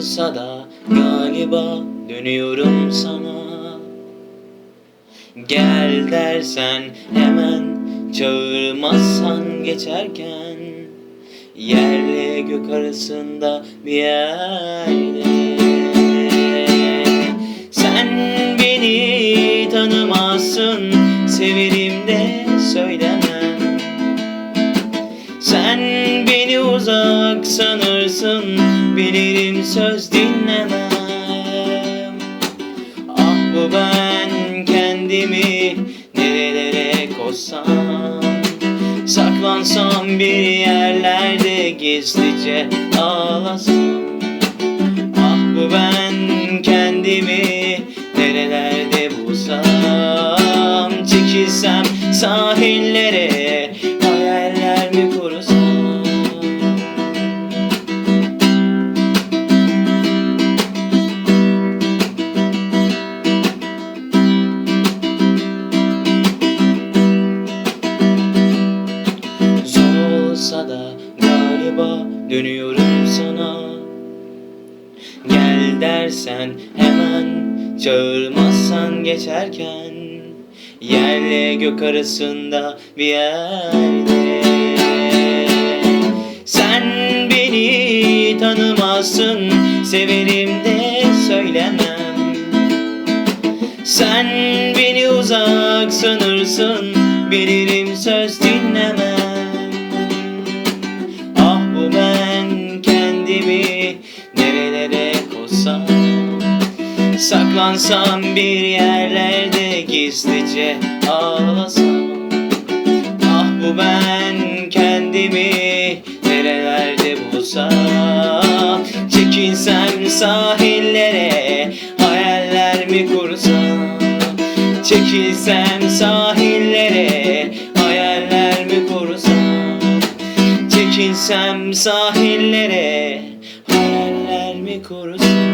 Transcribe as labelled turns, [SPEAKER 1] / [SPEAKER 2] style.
[SPEAKER 1] olsa da galiba dönüyorum sana. Gel dersen hemen çağırmazsan geçerken Yerle gök arasında bir yerde Sen beni uzak sanırsın bilirim söz dinlemem. Ah bu ben kendimi nerelere koysam? Saklansam bir yerlerde gizlice ağlasam. Ah bu ben kendimi nerelerde bulsam? Çekilsem sahillere galiba dönüyorum sana? Gel dersen hemen çağırmazsan geçerken Yerle gök arasında bir yerde. Sen beni tanımazsın severim de söylemem. Sen beni uzak sanırsın bilirim söz kendimi nerelere koysam Saklansam bir yerlerde gizlice ağlasam. Ah bu ben kendimi nerelerde bulsam? Çekinsem sahillere hayaller mi kursam? Çekilsem sahillere hayaller mi kursam? Çekinsem sahillere chorus